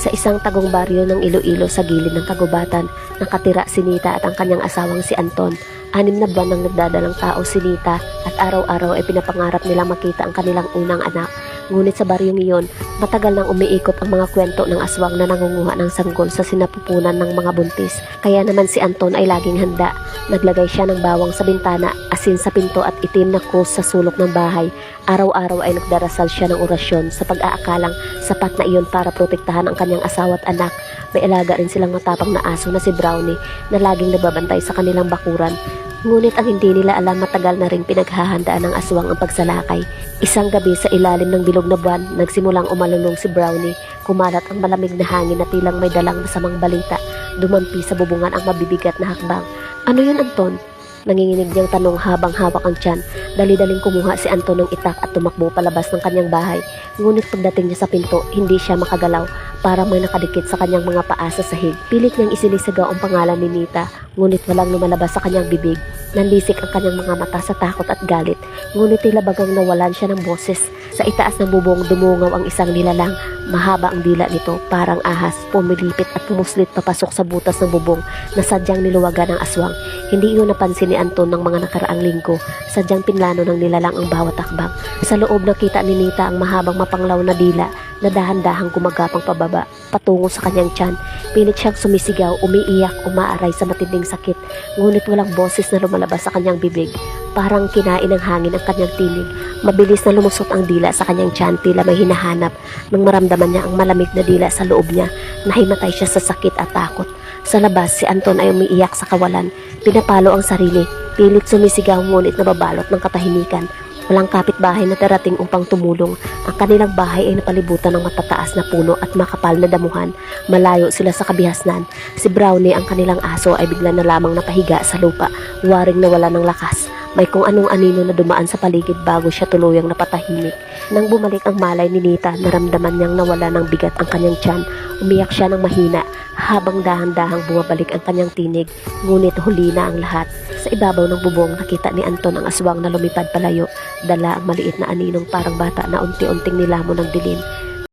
Sa isang tagong baryo ng Iloilo sa gilid ng kagubatan, nakatira si Nita at ang kanyang asawang si Anton. Anim na buwan nang nagdadalang tao si Nita at araw-araw ay pinapangarap nilang makita ang kanilang unang anak. Ngunit sa baryong iyon, matagal nang umiikot ang mga kwento ng aswang na nangunguha ng sanggol sa sinapupunan ng mga buntis. Kaya naman si Anton ay laging handa. Naglagay siya ng bawang sa bintana, asin sa pinto at itim na krus sa sulok ng bahay. Araw-araw ay nagdarasal siya ng orasyon sa pag-aakalang sapat na iyon para protektahan ang kanyang asawa at anak. May alaga rin silang matapang na aso na si Brownie na laging nagbabantay sa kanilang bakuran. Ngunit ang hindi nila alam matagal na rin pinaghahandaan ng aswang ang pagsalakay. Isang gabi sa ilalim ng bilog na buwan, nagsimulang umalulong si Brownie. Kumalat ang malamig na hangin na tilang may dalang masamang balita. Dumampi sa bubungan ang mabibigat na hakbang. Ano yun, Anton? Nanginginig niyang tanong habang hawak ang tiyan. Dali-daling kumuha si Anton ng itak at tumakbo palabas ng kanyang bahay. Ngunit pagdating niya sa pinto, hindi siya makagalaw. Parang may nakadikit sa kanyang mga paa sa sahig. Pilit niyang isinisigaw ang pangalan ni Nita, ngunit walang lumalabas sa kanyang bibig. Nanlisik ang kanyang mga mata sa takot at galit, ngunit tila bagang nawalan siya ng boses. Sa itaas ng bubong dumungaw ang isang nilalang. Mahaba ang dila nito, parang ahas, pumilipit at pumuslit papasok sa butas ng bubong na sadyang niluwagan ng aswang. Hindi iyon napansin ni Anton ng mga nakaraang linggo. Sadyang pinlano ng nilalang ang bawat takbang. Sa loob nakita ni Nita ang mahabang mapanglaw na dila na dahan-dahang gumagapang pababa patungo sa kanyang tiyan. Pilit siyang sumisigaw, umiiyak, umaaray sa matinding sakit. Ngunit walang boses na lumalabas sa kanyang bibig. Parang kinain ng hangin ang kanyang tinig. Mabilis na lumusot ang dila sa kanyang tiyan tila may hinahanap nang maramdaman niya ang malamig na dila sa loob niya. Nahimatay siya sa sakit at takot. Sa labas, si Anton ay umiiyak sa kawalan. Pinapalo ang sarili. Pilit sumisigaw ngunit nababalot ng katahimikan. Walang kapitbahay na darating upang tumulong. Ang kanilang bahay ay napalibutan ng matataas na puno at makapal na damuhan. Malayo sila sa kabihasnan. Si Brownie, ang kanilang aso, ay bigla na lamang napahiga sa lupa, waring nawala ng lakas. May kung anong anino na dumaan sa paligid bago siya tuluyang napatahimik. Nang bumalik ang malay ni Nita, naramdaman niyang nawala ng bigat ang kanyang tiyan. Umiyak siya ng mahina habang dahan-dahang bumabalik ang kanyang tinig. Ngunit huli na ang lahat. Sa ibabaw ng bubong, nakita ni Anton ang aswang na lumipad palayo. Dala ang maliit na aninong parang bata na unti-unting nilamon ng dilim.